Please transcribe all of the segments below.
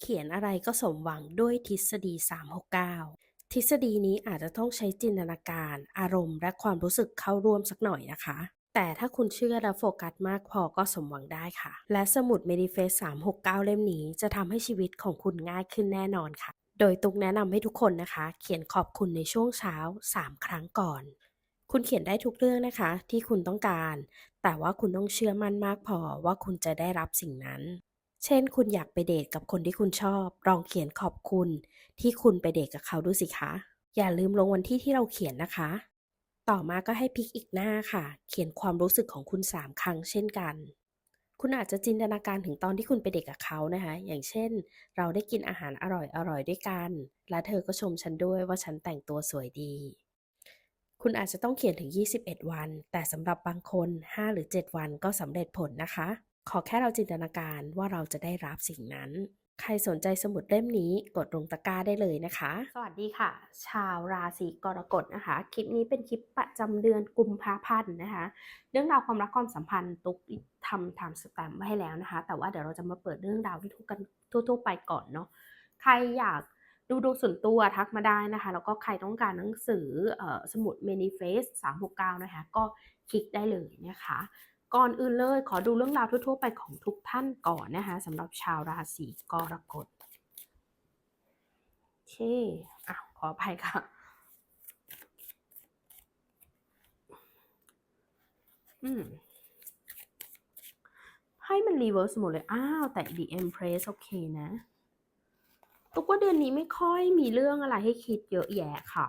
เขียนอะไรก็สมหวังด้วยทฤษฎี 369 ทฤษฎีนี้อาจจะต้องใช้จินตนาการ อารมณ์ และความรู้สึกเข้าร่วมสักหน่อยนะคะ แต่ถ้าคุณเชื่อและโฟกัสมากพอก็สมหวังได้ค่ะ และสมุด Manifest 369 เล่มนี้จะทำให้ชีวิตของคุณง่ายขึ้นแน่นอนค่ะ โดยตุกแนะนำให้ทุกคนนะคะ เขียนขอบคุณในช่วงเช้า 3 ครั้งก่อน คุณเขียนได้ทุกเรื่องนะคะ ที่คุณต้องการ แต่ว่าคุณต้องเชื่อมั่นมากพอว่าคุณจะได้รับสิ่งนั้น เช่น คุณอยากไปเดทกับคนที่คุณชอบ ลองเขียนขอบคุณ ที่คุณไปเดทกับเขาดูสิคะ อย่าลืมลงวันที่ที่เราเขียนนะคะ ต่อมาก็ให้พลิกอีกหน้าค่ะ เขียนความรู้สึกของคุณ 3 ครั้งเช่นกัน คุณอาจจะจินตนาการถึงตอนที่คุณไปเดทกับเขานะคะ อย่างเช่น เราได้กินอาหารอร่อยๆด้วยกัน และเธอก็ชมฉันด้วยว่าฉันแต่งตัวสวยดี คุณอาจจะต้องเขียนถึง 21 วัน แต่สำหรับบางคน 5 หรือ 7 วันก็สำเร็จผลนะคะ ขอแค่เราจินตนาการว่าเราจะได้รับสิ่งนั้น ใครสนใจสมุดเล่มนี้กดลงตะกร้าได้เลยนะคะ สวัสดีค่ะ ชาวราศีกรกฎนะคะ คลิปนี้เป็นคลิปประจำเดือนกุมภาพันธ์นะคะ เรื่องราวความรักความสัมพันธ์ตุ๊กทำทำสแตมไว้ให้แล้วนะคะ แต่ว่าเดี๋ยวเราจะมาเปิดเรื่องราวที่ทุกกันทั่วๆไปก่อนเนาะ ใครอยากดูดวงส่วนตัวทักมาได้นะคะ แล้วก็ใครต้องการหนังสือออสมุด Manifest 369 นะคะ ก็คลิกได้เลยนะคะ ก่อนอื่นเลยขอดูเรื่องราวทั่วๆไปของทุกท่านก่อนนะคะสำหรับชาวราศีกรกฎโอเคอะขออภัยค่ะอืมให้มันรีเวิร์สหมดเลย อ้าว แต่ The Empress โอเคนะตุกว่าเดือนนี้ไม่ค่อยมีเรื่องอะไรให้คิดเยอะแยะค่ะ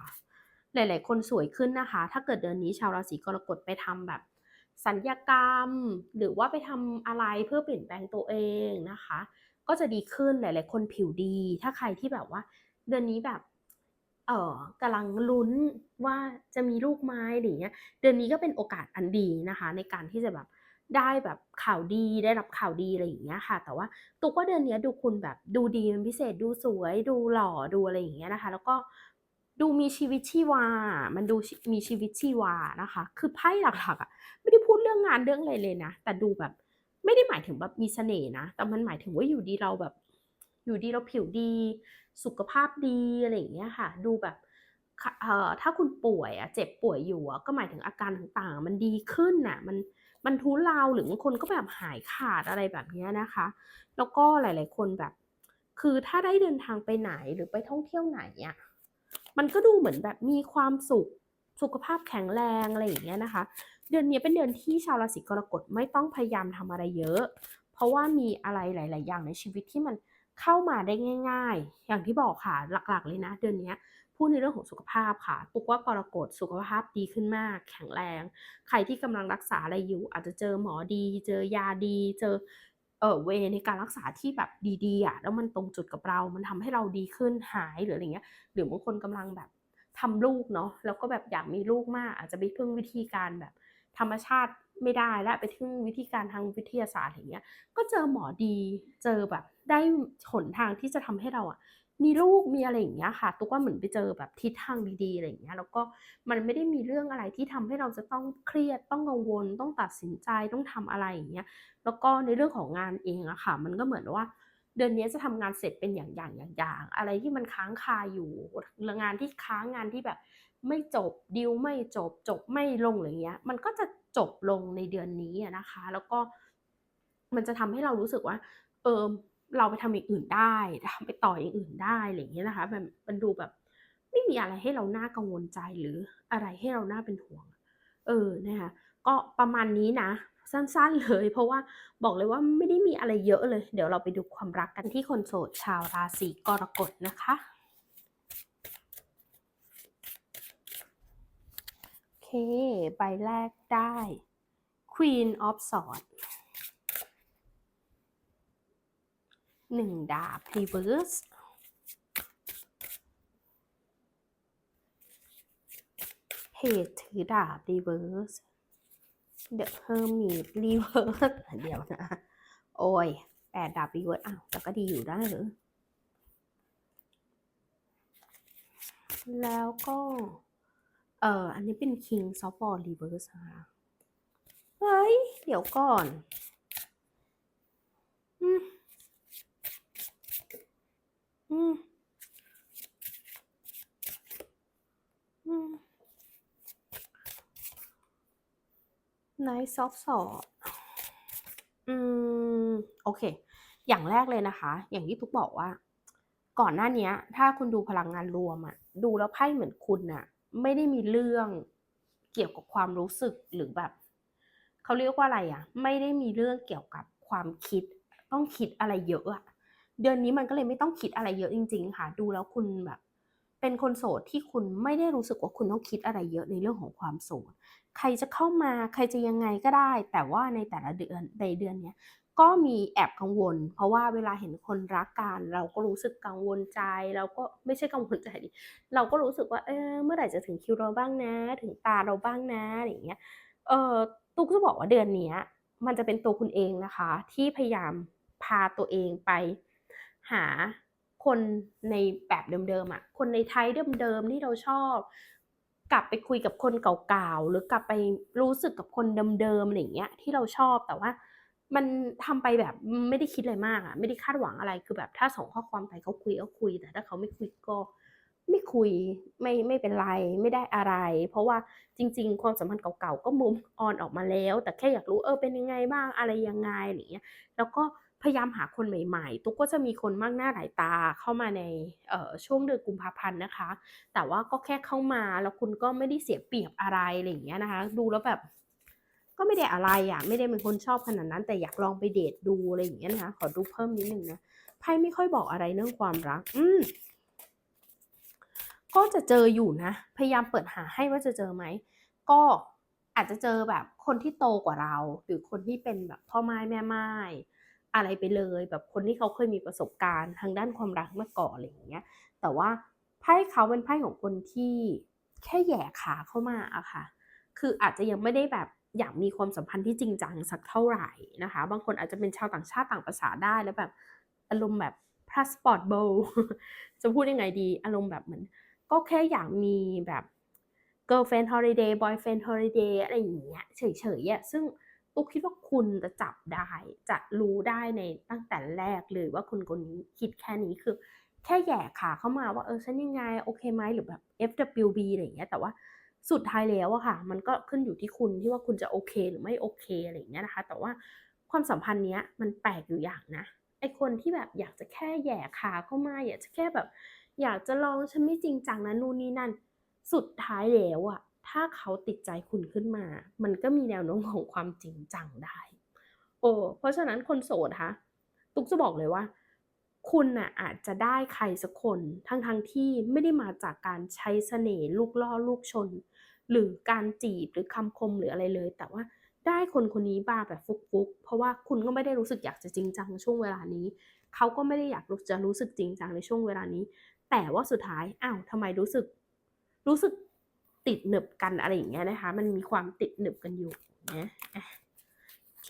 หลาย ๆ คนสวยขึ้นนะคะ ถ้าเกิดเดือนนี้ชาวราศีกรกฎไปทำแบบ สัญญกรรม หรือว่าไปทำอะไรเพื่อเปลี่ยนแปลงตัวเองนะคะ ก็จะดีขึ้นหลาย ๆ คนผิวดี ถ้าใครที่แบบว่า เดือนนี้แบบเออกำลังลุ้นว่าจะมีลูกไม้หรือเงี้ยเดือนนี้ก็เป็นโอกาสอันดีนะคะ ในการที่จะแบบได้แบบข่าวดีได้รับข่าวดีอะไรอย่างเงี้ยค่ะ แต่ว่าตุกว่าเดือนนี้ดูคุณแบบดูดีเป็นพิเศษดูสวย ดูหล่อดูอะไรอย่างเงี้ยนะคะ แล้วก็ดูมีชีวิตชีวา มันดูมีชีวิตชีวานะคะ คือไพ่หลักๆอะไม่ได้พูด รื่องงานเรื่องอะไรเลยนะ แต่ดูแบบ ไม่ได้หมายถึงแบบมีเสน่ห์นะ แต่มันหมายถึงว่าอยู่ดีเราแบบ อยู่ดีเราผิวดี สุขภาพดีอะไรอย่างเงี้ยค่ะ ดูแบบเอ่อถ้าคุณป่วยอะเจ็บป่วยอยู่อะก็หมายถึงอาการต่างๆ มันดีขึ้นน่ะ มันมันทุเลาหรือบางคนก็แบบหายขาดอะไรแบบนี้นะคะ แล้วก็หลาย ๆ คนแบบ คือถ้าได้เดินทางไปไหนหรือไปท่องเที่ยวไหนอะมันก็ดูเหมือนแบบมีความสุขสุขภาพแข็งแรงอะไรอย่างเงี้ยนะคะ เดือนนี้เป็นเดือนที่ชาวราศีกรกฎไม่ต้องพยายามทำอะไรเยอะ เพราะว่ามีอะไรหลาย ๆ อย่างในชีวิตที่มันเข้ามาได้ง่าย ๆ อย่างที่บอกค่ะหลัก ๆ เลยนะ เดือนนี้พูดในเรื่องของสุขภาพค่ะตุกว่ากรกฎสุขภาพดีขึ้นมาก แข็งแรง ใครที่กำลังรักษาอะไรอยู่ อาจจะเจอหมอดี เจอยาดี เจอเออเวในการรักษาที่แบบดีๆอะแล้วมันตรงจุดกับเรา มันทำให้เราดีขึ้นหายหรืออะไรเงี้ยหรือบางคนกำลังแบบทำลูกเนาะแล้วก็แบบอยากมีลูกมาก อาจจะไปพึ่งวิธีการแบบ ธรรมชาติไม่ได้และไปพึ่งวิธีการทางวิทยาศาสตร์อย่างเงี้ย ก็เจอหมอดีเจอแบบ ได้หนทางที่จะทำให้เราอะมีลูกมีอะไรอย่างเงี้ยค่ะตุกว่าเหมือนไปเจอแบบทิศทางดีๆอะไรอย่างเงี้ยแล้วก็มันไม่ได้มีเรื่องอะไรที่ทำให้เราจะต้องเครียดต้องกังวล ต้องตัดสินใจต้องทำอะไรอย่างเงี้ยแล้วก็ในเรื่องของงานเองอะค่ะ มันก็เหมือนว่า เดือนนี้จะทำงานเสร็จเป็นอย่างอย่างอย่างอย่างอะไรที่มันค้างคาอยู่งานที่ค้างงานที่แบบ ไม่จบดิวไม่จบจบไม่ลงอะไรเงี้ย มันก็จะจบลงในเดือนนี้นะคะ แล้วก็มันจะทำให้เรารู้สึกว่า เออเราไปทำอย่างอื่นได้ทำไปต่ออย่างอื่นได้อะไรอย่างเงี้ยนะคะมันมันดูแบบ ไม่มีอะไรให้เราน่ากังวลใจหรืออะไรให้เราน่าเป็นห่วง เออนะคะก็ประมาณนี้นะสั้นๆเลย เพราะว่าบอกเลยว่าไม่ได้มีอะไรเยอะเลย เดี๋ยวเราไปดูความรักกันที่คนโสดชาวราศีกรกฎนะคะ โอเค ใบแรกได้ Queen of Swords หนึ่งดาบ reverse เพจถือดาบ reverse เดอะเฮอร์มี reverse เดี๋ยวนะ โอ้ยแปดดาบ reverse อ้าวแต่ก็ดีอยู่ได้หรือแล้วก็ เอ่ออันนี้เป็น King Soft Ball Reverse นะคะเฮ้ย เดี๋ยวก่อนอืมอืมอืมไนซอฟสอบอืม โอเค อย่างแรกเลยนะคะ อย่างที่ทุกบอกว่า ก่อนหน้านี้ถ้าคุณดูพลังงานรวมอะดูแล้วไพ่เหมือนคุณน่ะ ไม่ได้มีเรื่องเกี่ยวกับความรู้สึกหรือแบบเขาเรียกว่าอะไรอะไม่ได้มีเรื่องเกี่ยวกับความคิด ต้องคิดอะไรเยอะอะเดือนนี้มันก็เลยไม่ต้องคิดอะไรเยอะจริง ๆ ค่ะ ดูแล้วคุณแบบ เป็นคนโสดที่คุณไม่ได้รู้สึกว่าคุณต้องคิดอะไรเยอะในเรื่องของความโสด ใครจะเข้ามาใครจะยังไงก็ได้ แต่ว่าในแต่ละเดือนในเดือนเนี้ย ก็มีแอบกังวล เพราะว่าเวลาเห็นคนรักกันเราก็รู้สึกกังวลใจ เราก็ไม่ใช่กังวลใจดิเราก็รู้สึกว่าเออเมื่อไหร่จะถึงคิวเราบ้างนะ ถึงตาเราบ้างนะอย่างเงี้ยเอ่อตุ๊กจะบอกว่าเดือนเนี้ยมันจะเป็นตัวคุณเองนะคะ ที่พยายามพาตัวเองไปหาคนในแบบเดิมๆอะคนในไทป์เดิมๆที่เราชอบ กลับไปคุยกับคนเก่าๆหรือกลับไปรู้สึกกับคนเดิมๆอะไรอย่างเงี้ยที่เราชอบแต่ว่า มันทำไปแบบไม่ได้คิดอะไรมากอะไม่ได้คาดหวังอะไรคือแบบถ้าส่งข้อความไปเขาคุยก็คุยแต่ถ้าเขาไม่คุยก็ไม่คุยไม่ไม่เป็นไรไม่ได้อะไร เพราะว่าจริง ๆ ความสัมพันธ์เก่าๆก็ move on ออกมาแล้ว แต่แค่อยากรู้เออเป็นยังไงบ้างอะไรยังไงอะไรอย่างเงี้ยแล้วก็พยายามหาคนใหม่ๆ ตุ๊กก็จะมีคนมากหน้าหลายตาเข้ามาในเอ่อช่วงเดือนกุมภาพันธ์นะคะ แต่ว่าก็แค่เข้ามาแล้วคุณก็ไม่ได้เสียเปรียบอะไรอะไรอย่างเงี้ยนะคะ ดูแล้วแบบ ก็ไม่ได้อะไรอะไม่ได้เป็นคนชอบขนาดนั้น แต่อยากลองไปเดตดูอะไรอย่างเงี้ยนะคะขอดูเพิ่มนิดนึงนะไพ่ไม่ค่อยบอกอะไรเรื่องความรัก อืมก็จะเจออยู่นะ พยายามเปิดหาให้ว่าจะเจอไหม ก็อาจจะเจอแบบคนที่โตกว่าเรา หรือคนที่เป็นแบบพ่อไม่ายแม่ไม่ายอะไรไปเลย แบบคนที่เขาเคยมีประสบการณ์ทางด้านความรักมาก่อนอะไรอย่างเงี้ย แต่ว่าไพ่เขาเป็นไพ่ของคนที่แค่แย่ขาเข้ามาอะค่ะ คืออาจจะยังไม่ได้แบบ อยากมีความสัมพันธ์ที่จริงจังสักเท่าไหร่นะคะ บางคนอาจจะเป็นชาวต่างชาติต่างภาษาได้แล้วแบบอารมณ์แบบ passport bow จะพูดยังไงดี อารมณ์แบบเหมือน ก็แค่อยากมีแบบ girlfriend holiday boyfriend holiday อะไรอย่างเงี้ยเฉยๆอะซึ่งตุ๊กคิดว่าคุณจะจับได้ จะรู้ได้ในตั้งแต่แรกเลยว่าคนคนนี้คิดแค่นี้คือ แค่แย่ขาเข้ามาว่าเออฉันยังไงโอเคไหมหรือแบบ FWB อะไรอย่างเงี้ยแต่ว่า สุดท้ายแล้วอะค่ะ มันก็ขึ้นอยู่ที่คุณที่ว่าคุณจะโอเคหรือไม่โอเคอะไรอย่างเงี้ยนะคะ แต่ว่าความสัมพันธ์เนี้ยมันแปลกอยู่อย่างนะไอ้คนที่แบบอยากจะแค่แย่ขาเข้ามาอยากจะแค่แบบ อยากจะลองฉันไม่จริงจังนะนู่นนี่นั่น สุดท้ายแล้วอะถ้าเขาติดใจคุณขึ้นมา มันก็มีแนวโน้มของความจริงจังได้เออเพราะฉะนั้นคนโสดคะตุ๊กจะบอกเลยว่า คุณน่ะอาจจะได้ใครสักคนทั้งๆที่ไม่ได้มาจากการใช้เสน่ห์ลูกล่อลูกชน หรือการจีบหรือคำคมหรืออะไรเลย แต่ว่าได้คนคนนี้มาแบบฟุกๆ เพราะว่าคุณก็ไม่ได้รู้สึกอยากจะจริงจังช่วงเวลานี้ เขาก็ไม่ได้อยากจะรู้สึกจริงจังในช่วงเวลานี้ แต่ว่าสุดท้ายอ้าวทำไมรู้สึก รู้สึกติดหนึบกันอะไรอย่างเงี้ยนะคะ มันมีความติดหนึบกันอยู่นะโอเค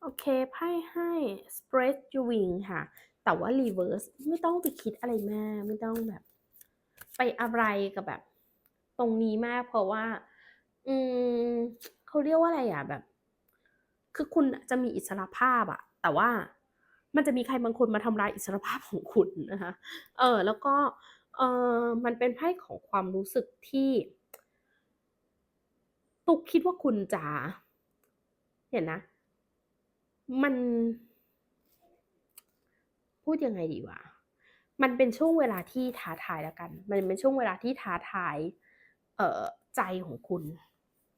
โอเคไพ่ให้ spread your wing ค่ะ แต่ว่า reverse ไม่ต้องไปคิดอะไรมาก ไม่ต้องแบบ ไปอะไรกับแบบ ตรงนี้มาก เพราะว่า อืมเขาเรียกว่าอะไรอะแบบ คือคุณจะมีอิสระภาพอะแต่ว่ามันจะมีใครบางคนมาทำลายอิสรภาพของคุณนะคะ เออ แล้วก็ เออมันเป็นไพ่ของความรู้สึกที่ ตุกคิดว่าคุณจะเดี๋ยวนะ มัน พูดยังไงดีวะ มันเป็นช่วงเวลาที่ท้าทายแล้วกัน มันเป็นช่วงเวลาที่ท้าทายเอ่อใจของคุณ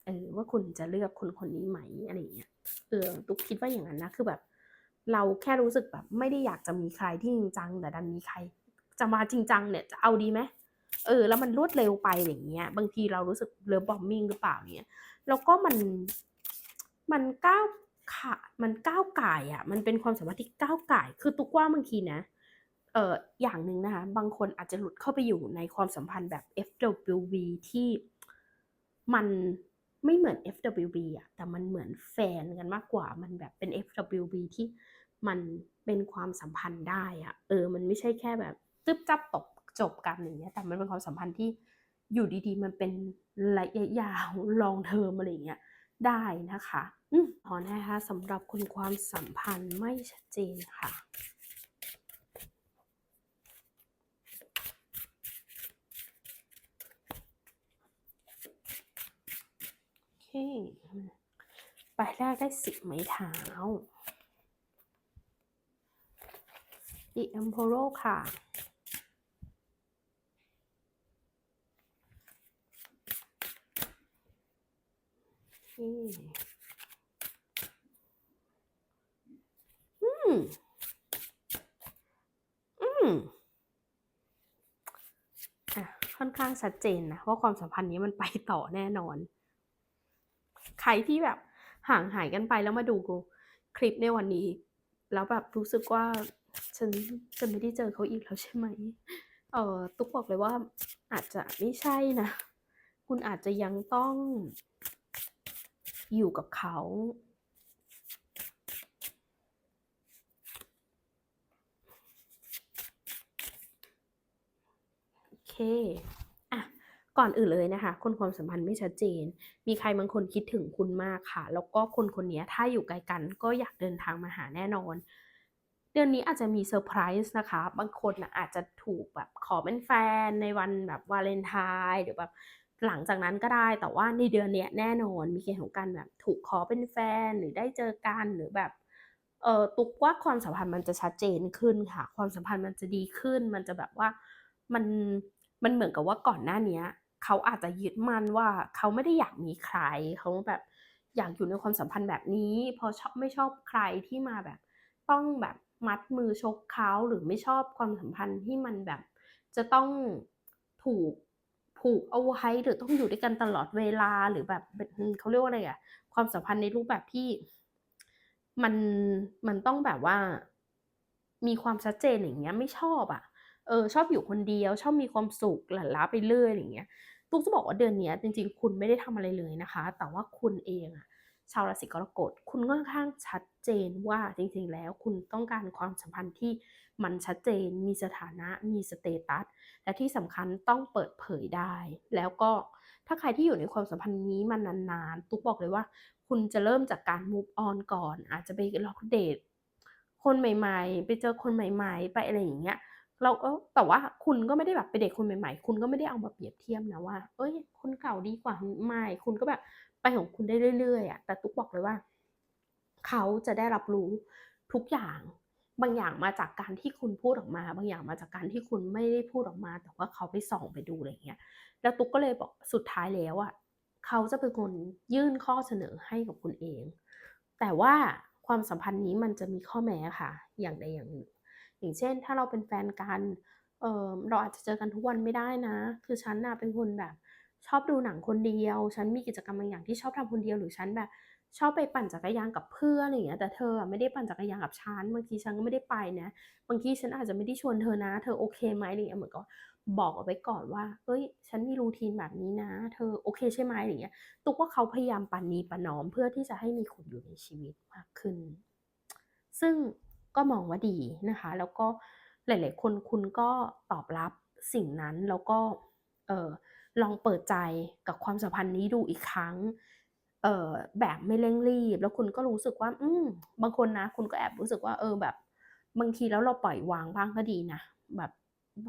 เออว่าคุณจะเลือกคนคนนี้ไหมอะไรเงี้ยเออตุ๊กคิดว่าอย่างนั้นนะคือแบบ เราแค่รู้สึกแบบ ไม่ได้อยากจะมีใครที่จริงจังแต่ดันมีใคร จะมาจริงจังเนี่ยจะเอาดีไหมเออ แล้วมันรวดเร็วไปอะไรอย่างเงี้ย บางทีเรารู้สึก love bombing หรือเปล่าเนี่ยแล้วก็มันมันก้าวขามันก้าวไก่อะมันเป็นความสัมพันธ์ที่ก้าวไก่คือตุ๊กว่าบางทีนะ เอ่ออย่างหนึ่งนะคะ บางคนอาจจะหลุดเข้าไปอยู่ในความสัมพันธ์แบบ FWB ที่มันไม่เหมือน FWB อะแต่มันเหมือนแฟนกันมากกว่า มันแบบเป็น FWB ที่มันเป็นความสัมพันธ์ได้อะเออ มันไม่ใช่แค่แบบจึ๊บจ๊บตบจบกันอย่างเงี้ย แต่มันเป็นความสัมพันธ์ที่อยู่ดีๆ มันเป็นระยะยาว long term อะไรเงี้ยได้นะคะ อืมพอนะคะสำหรับคนความสัมพันธ์ไม่ชัดเจนค่ะ ใบแรกได้สิบไม้เท้า The Emperor ค่ะอเคอืม อืม อะ ค่อนข้างชัดเจนนะว่าความสัมพันธ์นี้มันไปต่อแน่นอน ใครที่แบบ ห่างหายกันไปแล้วมาดูคลิปในวันนี้ แล้วแบบรู้สึกว่าฉันจะไม่ได้เจอเขาอีกแล้วใช่ไหมเออตุ๊กบอกเลยว่าอาจจะไม่ใช่นะ คุณอาจจะยังต้องอยู่กับเขา โอเค ก่อนอื่นเลยนะคะ คนความสัมพันธ์ไม่ชัดเจน มีใครบางคนคิดถึงคุณมากค่ะ แล้วก็คนคนนี้ถ้าอยู่ไกลกัน ก็อยากเดินทางมาหาแน่นอน เดือนนี้อาจจะมีเซอร์ไพรส์นะคะ บางคนนะอาจจะถูกแบบขอเป็นแฟนในวันแบบวาเลนไทน์หรือแบบหลังจากนั้นก็ได้ แต่ว่าในเดือนนี้แน่นอน มีเกณฑ์ของการแบบถูกขอเป็นแฟนหรือได้เจอกันหรือแบบเออตุกว่าความสัมพันธ์มันจะชัดเจนขึ้นค่ะ ความสัมพันธ์มันจะดีขึ้น มันจะแบบว่ามันมันเหมือนกับว่าก่อนหน้าเนี้ย เขาอาจจะยึดมั่นว่าเขาไม่ได้อยากมีใครเขาแบบอยากอยู่ในความสัมพันธ์แบบนี้พอชอบไม่ชอบใครที่มาแบบ ต้องแบบมัดมือชกเขาหรือไม่ชอบความสัมพันธ์ที่มันแบบ จะต้องถูกผูกเอาไว้หรือต้องอยู่ด้วยกันตลอดเวลาหรือแบบเขาเรียกว่าอะไรอะความสัมพันธ์ในรูปแบบที่มันมันต้องแบบว่า มีความชัดเจนอย่างเงี้ยไม่ชอบอะเออชอบอยู่คนเดียว ชอบมีความสุขหลั่นล้าไปเรื่อยอย่างเงี้ย ตุ๊กจะบอกว่าเดือนนี้จริงๆ คุณไม่ได้ทำอะไรเลยนะคะ แต่ว่าคุณเองอะชาวราศีกรกฎคุณค่อนข้างชัดเจนว่าจริงๆ แล้วคุณต้องการความสัมพันธ์ที่มันชัดเจน มีสถานะ มีสเตตัส และที่สำคัญต้องเปิดเผยได้ แล้วก็ถ้าใครที่อยู่ในความสัมพันธ์นี้มานานๆ ตุ๊กบอกเลยว่า คุณจะเริ่มจากการ move on ก่อน อาจจะไปล็อกเดทคนใหม่ๆ ไปเจอคนใหม่ ๆ ไปอะไรอย่างเงี้ย เราเออแต่ว่าคุณก็ไม่ได้แบบไปเด็กคนใหม่ๆ คุณก็ไม่ได้เอามาเปรียบเทียบนะว่า เอ้ย คนเก่าดีกว่าไม่ คุณก็แบบไปของคุณได้เรื่อยๆอะแต่ตุ๊กบอกเลยว่า เขาจะได้รับรู้ทุกอย่าง บางอย่างมาจากการที่คุณพูดออกมา บางอย่างมาจากการที่คุณไม่ได้พูดออกมา แต่ว่าเขาไปส่องไปดูอะไรอย่างเงี้ย แล้วตุ๊กก็เลยบอกสุดท้ายแล้วอะเขาจะเป็นคนยื่นข้อเสนอให้กับคุณเอง แต่ว่าความสัมพันธ์นี้มันจะมีข้อแม้ค่ะ อย่างใดอย่างหนึ่ง อย่างเช่น ถ้าเราเป็นแฟนกันเออเราอาจจะเจอกันทุกวันไม่ได้นะ คือฉันน่ะเป็นคนแบบ ชอบดูหนังคนเดียว ฉันมีกิจกรรมบางอย่างที่ชอบทำคนเดียวหรือฉันแบบ ชอบไปปั่นจักรยานกับเพื่อนอะไรอย่างเงี้ยแต่เธอไม่ได้ปั่นจักรยานกับฉันบางทีฉันก็ไม่ได้ไปนะบางทีฉันอาจจะไม่ได้ชวนเธอนะ เธอโอเคไหมอะไรเงี้ยเหมือนก็บอกเอาไว้ก่อนว่า เอ้ย ฉันมีรูทีนแบบนี้นะ เธอโอเคใช่ไหมอะไรเงี้ย ตุกว่าเขาพยายามปานนีประนอมเพื่อที่จะให้มีคุณอยู่ในชีวิตมากขึ้น ซึ่ง ก็มองว่าดีนะคะ แล้วก็หลาย ๆ คนคุณก็ตอบรับสิ่งนั้นแล้วก็เออลองเปิดใจกับความสัมพันธ์นี้ดูอีกครั้งเออแบบไม่เร่งรีบ แล้วคุณก็รู้สึกว่า อืมบางคนนะ คุณก็แอบรู้สึกว่าเออแบบ บางทีแล้วเราปล่อยวางบ้างก็ดีนะแบบ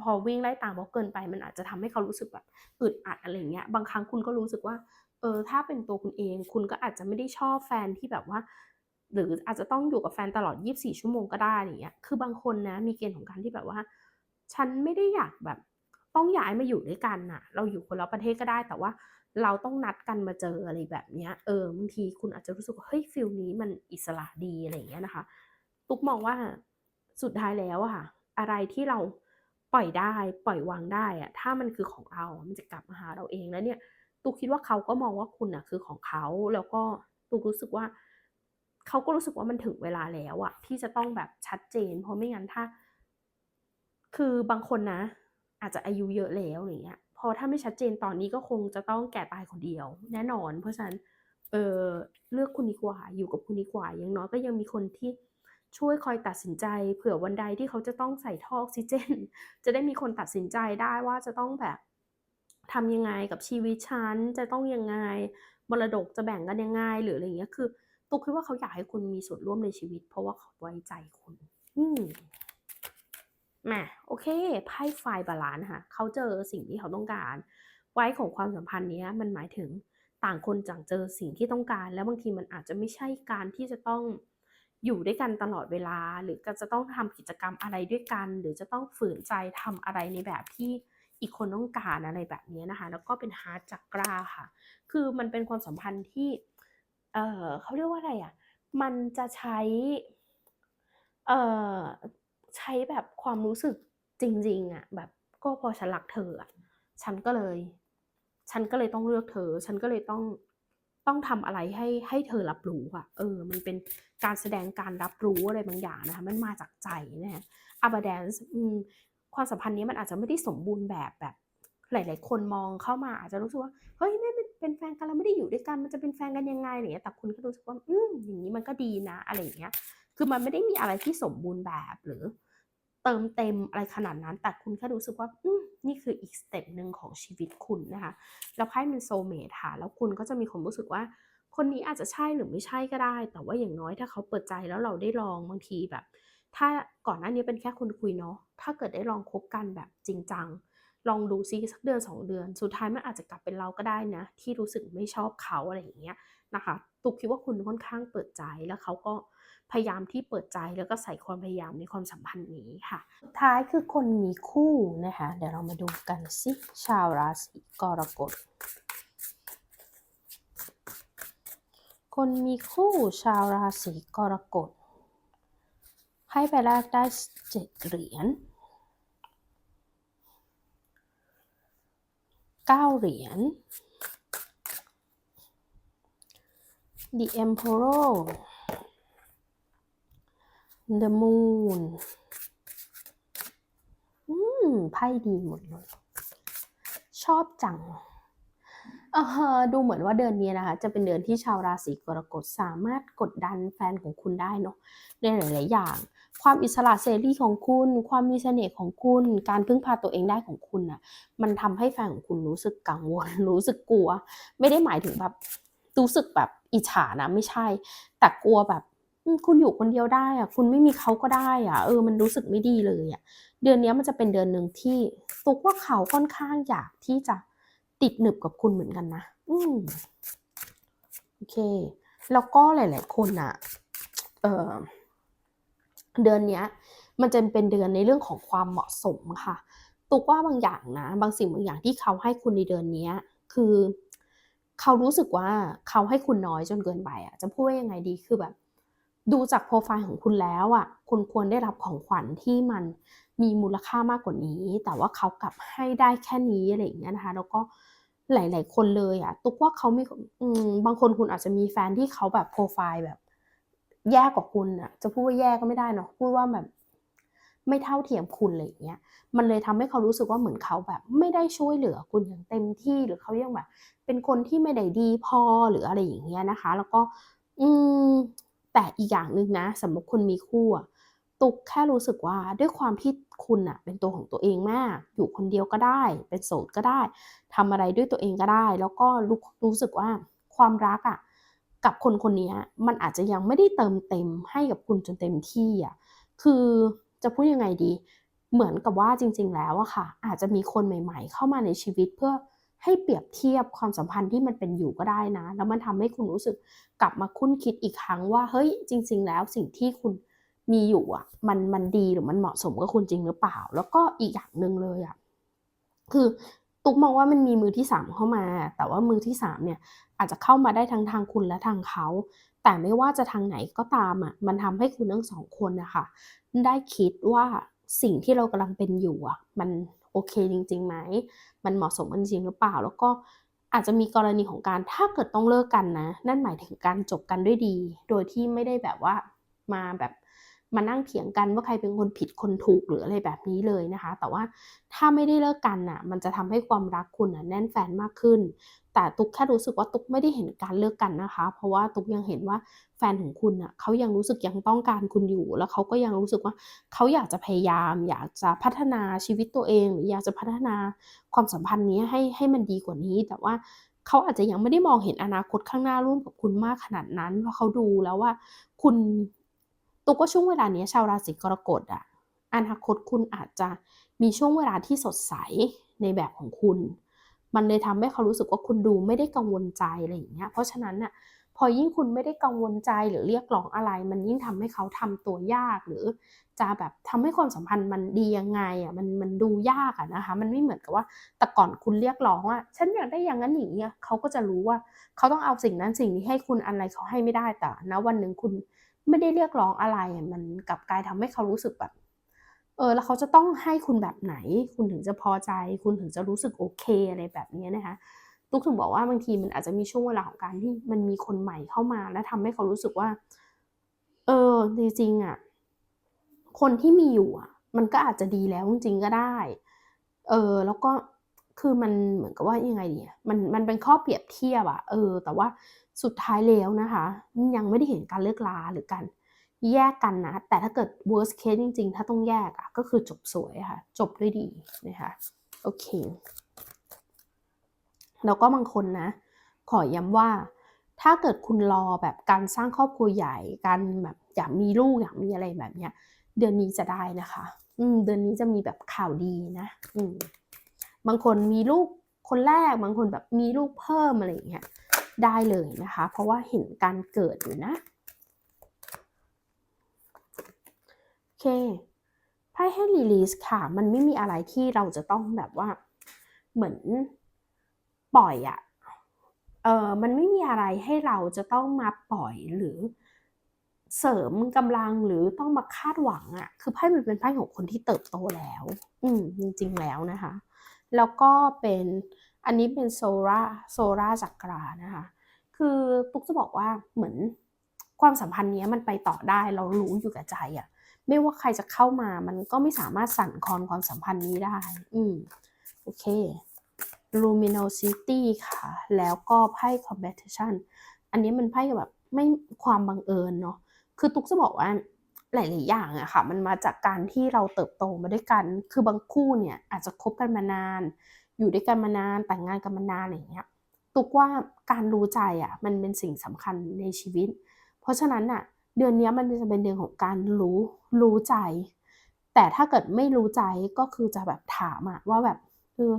พอวิ่งไล่ตามเขาเกินไป มันอาจจะทำให้เขารู้สึกแบบอึดอัดอะไรเงี้ยบางครั้งคุณก็รู้สึกว่าเออถ้าเป็นตัวคุณเอง คุณก็อาจจะไม่ได้ชอบแฟนที่แบบว่า หรืออาจจะต้องอยู่กับแฟนตลอด 24 ชั่วโมงก็ได้อย่างเงี้ย คือบางคนนะมีเกณฑ์ของการที่แบบว่า ฉันไม่ได้อยากแบบต้องย้ายมาอยู่ด้วยกันน่ะเราอยู่คนละประเทศก็ได้ แต่ว่าเราต้องนัดกันมาเจออะไรแบบเนี้ย เออบางทีคุณอาจจะรู้สึกว่าเฮ้ยฟีลนี้มันอิสระดีอะไรอย่างเงี้ยนะคะ ตุ๊กมองว่าสุดท้ายแล้วอะค่ะ อะไรที่เราปล่อยได้ปล่อยวางได้อะถ้ามันคือของเรา มันจะกลับมาหาเราเองแล้วเนี่ย ตุ๊กคิดว่าเขาก็มองว่าคุณน่ะคือของเขาแล้วก็ตุ๊กรู้สึกว่า เขาก็รู้สึกว่ามันถึงเวลาแล้วอะที่จะต้องแบบชัดเจน เพราะไม่งั้นถ้า คือบางคนนะ อาจจะอายุเยอะแล้วอย่างเงี้ยพอถ้าไม่ชัดเจนตอนนี้ก็คงจะต้องแก่ตายคนเดียว แน่นอน เพราะฉะนั้นเออเลือกคุณดีกว่าอยู่กับคุณดีกว่าอย่างน้อยก็ยังมีคนที่ช่วยคอยตัดสินใจ เผื่อวันใดที่เขาจะต้องใส่ท่อออกซิเจน จะได้มีคนตัดสินใจได้ว่าจะต้องแบบทำยังไงกับชีวิตฉันจะต้องยังไงมรดกจะแบ่งกันยังไงหรืออะไรอย่างเงี้ยคือ ตุ๊กคิดว่าเขาอยากให้คุณมีส่วนร่วมในชีวิต เพราะว่าเขาไว้ใจคุณ อืมมาโอเคไพ่ไฟบาลานซ์ค่ะ เขาเจอสิ่งที่เขาต้องการ ไว้ของความสัมพันธ์เนี้ยมันหมายถึงต่างคนต่างเจอสิ่งที่ต้องการ แล้วบางทีมันอาจจะไม่ใช่การที่จะต้องอยู่ด้วยกันตลอดเวลา หรือก็จะต้องทำกิจกรรมอะไรด้วยกัน หรือจะต้องฝืนใจทำอะไรในแบบที่อีกคนต้องการอะไรแบบนี้นะคะ แล้วก็เป็นฮาร์ดจักราค่ะ คือมันเป็นความสัมพันธ์ที่ เออเขาเรียกว่าอะไรอะ มันจะใช้ เออใช้แบบความรู้สึกจริง ๆอะแบบก็เพราะฉันรักเธออะฉันก็เลย ฉันก็เลยต้องเลือกเธอ ฉันก็เลยต้องต้องทำอะไรให้ให้เธอรับรู้อะเออ มันเป็นการแสดงการรับรู้อะไรบางอย่างนะคะ มันมาจากใจนะคะ Abundance อืมความสัมพันธ์นี้มันอาจจะไม่ได้สมบูรณ์แบบแบบ หลาย ๆ คนมองเข้ามาอาจจะรู้สึกว่า เฮ้ย เป็นแฟนกันแล้วไม่ได้อยู่ด้วยกันมันจะเป็นแฟนกันยังไง?อะไรเงี้ยแต่คุณก็รู้สึกว่าอืมอย่างงี้มันก็ดีนะอะไรเงี้ย คือมันไม่ได้มีอะไรที่สมบูรณ์แบบหรือ เติมเต็มอะไรขนาดนั้น แต่คุณแค่รู้สึกว่าอืมนี่คืออีกสเต็ปหนึ่งของชีวิตคุณนะคะแล้วไพ่เป็น Soulmate ค่ะแล้วคุณก็จะมีความรู้สึกว่า คนนี้อาจจะใช่หรือไม่ใช่ก็ได้ แต่ว่าอย่างน้อยถ้าเขาเปิดใจแล้วเราได้ลองบางทีแบบ ถ้าก่อนหน้านี้เป็นแค่คนคุยเนาะถ้าเกิดได้ลองคบกันแบบจริงจัง ลองดูซิสักเดือน 2 เดือน สุดท้ายมันอาจจะกลับเป็นเราก็ได้นะ ที่รู้สึกไม่ชอบเขาอะไรอย่างเงี้ยนะคะตุกคิดว่าคุณค่อนข้างเปิดใจแล้วเขาก็พยายามที่เปิดใจแล้วก็ใส่ความพยายามในความสัมพันธ์นี้ค่ะสุดท้ายคือคนมีคู่นะคะเดี๋ยวเรามาดูกันซิชาวราศีกรกฎคนมีคู่ชาวราศีกรกฎไพ่ใบแรกได้7เหรียญ 9 เหรียญ The Emperor The Moon อืม ไพ่ดีหมดเลย ชอบจังอะฮะดูเหมือนว่าเดือนนี้นะคะ จะเป็นเดือนที่ชาวราศีกรกฎสามารถกดดันแฟนของคุณได้เนาะในหลาย ๆ อย่าง ความอิสระเสรีของคุณ ความมีเสน่ห์ของคุณ การพึ่งพาตัวเองได้ของคุณน่ะ มันทำให้แฟนของคุณรู้สึกกังวล รู้สึกกลัว ไม่ได้หมายถึงแบบรู้สึกแบบอิจฉานะไม่ใช่ แต่กลัวแบบคุณอยู่คนเดียวได้อะคุณไม่มีเขาก็ได้อะเออ มันรู้สึกไม่ดีเลยอะเดือนนี้มันจะเป็นเดือนหนึ่งที่ตุกว่าเขาค่อนข้างอยากที่จะติดหนึบกับคุณเหมือนกันนะ อืมโอเค แล้วก็หลาย ๆ คนน่ะเอ่อ เดือนนี้มันจะเป็นเดือนในเรื่องของความเหมาะสมค่ะตุกว่าบางอย่างนะบางสิ่งบางอย่างที่เขาให้คุณในเดือนนี้คือเขารู้สึกว่าเขาให้คุณน้อยจนเกินไปอะจะพูดว่ายังไงดีคือแบบ ดูจากโพรไฟล์ของคุณแล้วอะคุณควรได้รับของขวัญที่มันมีมูลค่ามากกว่านี้ แต่ว่าเขากลับให้ได้แค่นี้อะไรอย่างเงี้ยนะคะแล้วก็หลาย ๆ คนเลยอะตุกว่าเขามีอืมบางคนคุณอาจจะมีแฟนที่เขาแบบโพรไฟล์แบบ แย่กว่าคุณน่ะจะพูดว่าแย่ก็ไม่ได้เนาะพูดว่าแบบไม่เท่าเทียมคุณอะไรอย่างเงี้ย มันเลยทำให้เขารู้สึกว่าเหมือนเขาแบบ ไม่ได้ช่วยเหลือคุณอย่างเต็มที่หรือเขายังแบบ เป็นคนที่ไม่ได้ดีพอหรืออะไรอย่างเงี้ยนะคะ แล้วก็ อืมแต่อีกอย่างหนึ่งนะสำหรับคนมีคู่อะตุกแค่รู้สึกว่าด้วยความที่คุณน่ะเป็นตัวของตัวเองมาก อยู่คนเดียวก็ได้ เป็นโสดก็ได้ทำอะไรด้วยตัวเองก็ได้ แล้วก็รู้รู้สึกว่าความรักอะ กับคนคนนี้มันอาจจะยังไม่ได้เติมเต็มให้กับคุณจนเต็มที่อะคือจะพูดยังไงดี เหมือนกับว่าจริง ๆ แล้วอะค่ะ อาจจะมีคนใหม่ ๆ เข้ามาในชีวิตเพื่อให้เปรียบเทียบความสัมพันธ์ที่มันเป็นอยู่ก็ได้นะ แล้วมันทำให้คุณรู้สึกกลับมาครุ่นคิดอีกครั้งว่าเฮ้ยจริง ๆ แล้วสิ่งที่คุณมีอยู่อะมันมันดีหรือมันเหมาะสมกับคุณจริงหรือเปล่า?แล้วก็อีกอย่างหนึ่งเลยอะคือ ตุ๊กมองว่ามันมีมือที่ 3 เข้ามา แต่ว่ามือที่3เนี่ยอาจจะเข้ามาได้ทั้งทางคุณและทางเขา แต่ไม่ว่าจะทางไหนก็ตามอะมันทำให้คุณทั้ง2คนนะคะได้คิดว่าสิ่งที่เรากำลังเป็นอยู่อะมันโอเคจริงๆไหม?มันเหมาะสมกันจริงหรือเปล่า?แล้วก็อาจจะมีกรณีของการถ้าเกิดต้องเลิกกันนะ นั่นหมายถึงการจบกันด้วยดี โดยที่ไม่ได้แบบว่ามาแบบ มานั่งเถียงกันว่าใครเป็นคนผิดคนถูกหรืออะไรแบบนี้เลยนะคะ แต่ว่าถ้าไม่ได้เลิกกันน่ะ มันจะทำให้ความรักคุณน่ะแน่นแฟ้นมากขึ้น แต่ตุ๊กแค่รู้สึกว่าตุ๊กไม่ได้เห็นการเลิกกันนะคะ เพราะว่าตุ๊กยังเห็นว่าแฟนของคุณน่ะเขายังรู้สึกยังต้องการคุณอยู่ แล้วเขาก็ยังรู้สึกว่าเขาอยากจะพยายาม อยากจะพัฒนาชีวิตตัวเอง หรืออยากจะพัฒนาความสัมพันธ์นี้ให้ให้มันดีกว่านี้ แต่ว่าเขาอาจจะยังไม่ได้มองเห็นอนาคตข้างหน้าร่วมกับคุณมากขนาดนั้น เพราะเขาดูแล้วว่าคุณ ตุกว่าช่วงเวลาเนี้ยชาวราศีกรกฎอะอนาคตคุณอาจจะมีช่วงเวลาที่สดใสในแบบของคุณ มันเลยทำให้เขารู้สึกว่าคุณดูไม่ได้กังวลใจอะไรอย่างเงี้ย เพราะฉะนั้นน่ะพอยิ่งคุณไม่ได้กังวลใจหรือเรียกร้องอะไร มันยิ่งทำให้เขาทำตัวยากหรือจะแบบทำให้ความสัมพันธ์มันดียังไงอะมันมันดูยากอะนะคะ มันไม่เหมือนกับว่าแต่ก่อนคุณเรียกร้องว่าฉันอยากได้อย่างนั้นอย่างนี้เขาก็จะรู้ว่าเขาต้องเอาสิ่งนั้นสิ่งนี้ให้คุณอะไรเขาให้ไม่ได้แต่ณวันหนึ่งคุณ ไม่ได้เรียกร้องอะไรมันกลับกลายทำให้เขารู้สึกแบบเออแล้วเขาจะต้องให้คุณแบบไหน คุณถึงจะพอใจ คุณถึงจะรู้สึกโอเคอะไรแบบนี้นะคะตุ๊กถึงบอกว่าบางทีมันอาจจะมีช่วงเวลาของการที่มันมีคนใหม่เข้ามา แล้วทำให้เขารู้สึกว่า เออจริงๆอะคนที่มีอยู่อะ มันก็อาจจะดีแล้วจริงๆก็ได้ เออแล้วก็ คือมันเหมือนกับว่ายังไงดีอะมันมันเป็นข้อเปรียบเทียบอะเออ แต่ว่าสุดท้ายแล้วนะคะ ยังไม่ได้เห็นการเลิกลาหรือการแยกกันนะ แต่ถ้าเกิด worst case จริง ๆ ถ้าต้องแยกอะก็คือจบสวยค่ะ จบด้วยดีนะคะโอเค แล้วก็บางคนนะ ขอย้ำว่า ถ้าเกิดคุณรอแบบการสร้างครอบครัวใหญ่การแบบอยากมีลูกอยากมีอะไรแบบเนี้ย เดือนนี้จะได้นะคะ อืม เดือนนี้จะมีแบบข่าวดีนะ อืม บางคนมีลูกคนแรก บางคนแบบมีลูกเพิ่มอะไรอย่างเงี้ยได้เลยนะคะ เพราะว่าเห็นการเกิดอยู่นะโอเคไพ่ให้รีลีสค่ะ มันไม่มีอะไรที่เราจะต้องแบบว่าเหมือนปล่อยอะเออมันไม่มีอะไรให้เราจะต้องมาปล่อยหรือเสริมกำลังหรือต้องมาคาดหวังอะคือไพ่มันเป็นไพ่ของคนที่เติบโตแล้ว อืมจริงๆแล้วนะคะ แล้วก็เป็นอันนี้เป็นโซราโซราจักรานะคะ คือตุ๊กจะบอกว่าเหมือนความสัมพันธ์นี้มันไปต่อได้เรารู้อยู่กับใจอะไม่ว่าใครจะเข้ามามันก็ไม่สามารถสั่นคลอนความสัมพันธ์นี้ได้ อืมโอเค luminosity ค่ะ แล้วก็ไพ่ competition อันนี้มันไพ่แบบไม่ความบังเอิญเนาะคือตุ๊กจะบอกว่า หลาย ๆ อย่างอะค่ะ มันมาจากการที่เราเติบโตมาด้วยกัน คือบางคู่เนี่ยอาจจะคบกันมานาน อยู่ด้วยกันมานาน แต่งงานกันมานานอะไรเงี้ย ตุกว่าการรู้ใจอะมันเป็นสิ่งสำคัญในชีวิต เพราะฉะนั้นอะเดือนนี้มันจะเป็นเดือนของการรู้รู้ใจ แต่ถ้าเกิดไม่รู้ใจก็คือจะแบบถามอะว่าแบบคือ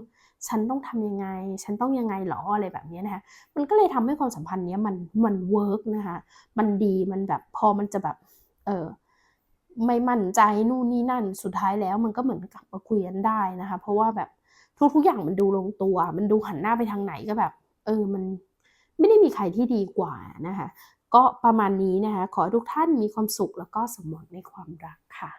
ฉันต้องทำยังไง ฉันต้องยังไงหรออะไรแบบนี้นะคะ มันก็เลยทำให้ความสัมพันธ์เนี้ยมันมันเวิร์กนะคะ มันดี มันแบบพอมันจะแบบ เออ ไม่มั่นใจนู่นนี่นั่น สุดท้ายแล้วมันก็เหมือนกลับมาคุยกันได้นะคะ เพราะว่าแบบทุกๆอย่างมันดูลงตัว มันดูหันหน้าไปทางไหนก็แบบ เออมันไม่ได้มีใครที่ดีกว่านะคะ ก็ประมาณนี้นะคะ ขอทุกท่านมีความสุขแล้วก็สมหวังในความรักค่ะ